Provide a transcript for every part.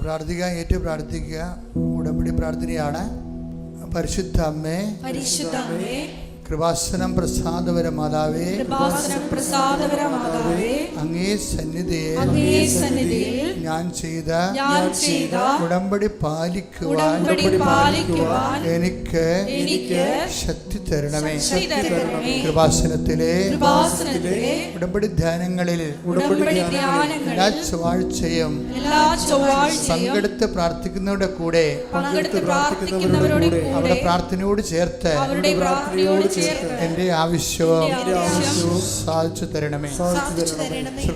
പ്രാർത്ഥിക്കുക ഏറ്റു പ്രാർത്ഥിക്കുക ഉടമ്പടി പ്രാർത്ഥനയാണ് പരിശുദ്ധ അമ്മേ പരിശുദ്ധമേ കൃപാസനം പ്രസാദപര മാതാവേ കൃപാസനം പ്രസാദപര മാതാവേ അങ്ങേ സന്നിധിയെ അങ്ങേ സന്നിധിയിൽ ഞാൻ ചെയ്ത ഞാൻ ചെയ്ത ഉടമ്പടി പാലിക്കുവാൻ എനിക്ക് ശക്തി തരണമേ. കൃപാസനത്തിലെ ഉടമ്പടി ധ്യാനങ്ങളിൽ എല്ലാ ചൊവ്വാഴ്ചയും പങ്കെടുത്ത് പ്രാർത്ഥിക്കുന്നവരുടെ കൂടെ അവിടെ പ്രാർത്ഥനയോട് ചേർത്ത് അവരുടെ പ്രാർത്ഥനയോട് ചേർത്ത് എന്റെ ആവശ്യവും ആവശ്യവും സാധിച്ചു തരണമേ.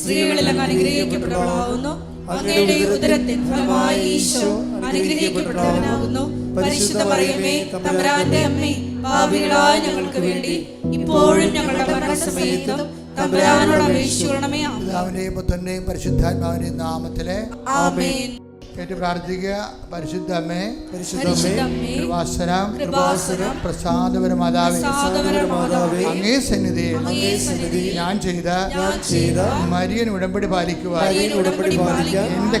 സ്ത്രീകളിൽ അങ്ങ് അനുഗ്രഹിക്കപ്പെട്ടവളാകുന്നു അങ്ങയുടെ ഉദരത്തിൻ ഫലമായി ഈശോ അനുഗ്രഹിക്കപ്പെട്ടവനാകുന്നു. പരിശുദ്ധ പറയുമേ തമ്പുരാന്റെ അമ്മേ പാപികളായ ഞങ്ങൾക്ക് വേണ്ടി ഇപ്പോഴും ഞങ്ങളുടെ മരണസമയത്തും തമ്പുരാനോട് അപേക്ഷിക്കണമേ പിതാവിന്റെയും പുത്രന്റെയും പരിശുദ്ധാത്മാവിന്റെയും നാമത്തിലെ ആമേൻ. പ്രാർത്ഥിക്കുക. പരിശുദ്ധ അമ്മേ കൃപാസനം കൃപാസനം പ്രസാദപര മാതാവേ അങ്ങേ സന്നിധിയിൽ സന്നിധി ഞാൻ ചെയ്ത ഞാൻ ചെയ്ത മരിയൻ ഉടമ്പടി പാലിക്കാൻ എന്റെ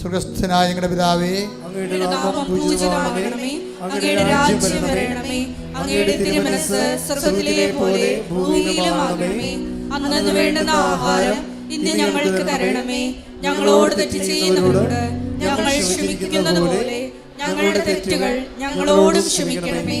സുഖസ്ഥനായ ഞങ്ങളുടെ പിതാവേ അങ്ങയുടെ അങ്ങയുടെ നാമം നാമം പൂജിതമാകണമേ പൂജിതമാകണമേ അങ്ങയുടെ രാജ്യം വരണമേ അങ്ങയുടെ തിരുമനസ് സ്വർഗത്തിലെ പോലെ ഭൂമിയിലുമാകണമേ. അന്നു വേണ്ടുന്ന ആഹാരം ഇന്ന് ഞങ്ങൾക്ക് തരണമേ. ഞങ്ങളോട് തെറ്റ് ചെയ്യുന്നവരോട് ഞങ്ങൾ ക്ഷമിക്കുന്നത് പോലെ ഞങ്ങളുടെ തെറ്റുകൾ ഞങ്ങളോടും ക്ഷമിക്കണമേ.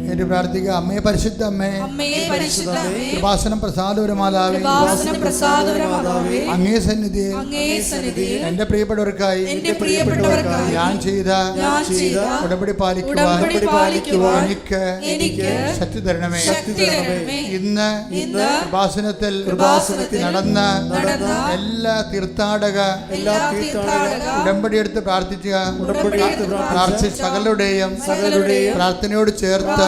പരിശുദ്ധ അമ്മേ അമ്മയെ പരിശുദ്ധ അമ്മേ കൃപാസനം പ്രസാദപരമാതാവേ പ്രസാദപരമാതാവേ അങ്ങേ സന്നിധിയിൽ എന്റെ പ്രിയപ്പെട്ടവർക്കായി ഞാൻ ചെയ്ത ഉടമ്പടി പാലിക്കുവാൻ എനിക്ക് ശക്തി തരണമേ ശക്തി തരണമേ. ഇന്ന് കൃപാസനത്തിൽ നടന്ന എല്ലാ തീർത്ഥാടക എല്ലാ തീർത്ഥാടക ഉടമ്പടി എടുത്ത് പ്രാർത്ഥിക്കുക പ്രാർത്ഥിച്ച സകലരുടെയും സകലരുടെയും പ്രാർത്ഥനയോട് ചേർത്ത്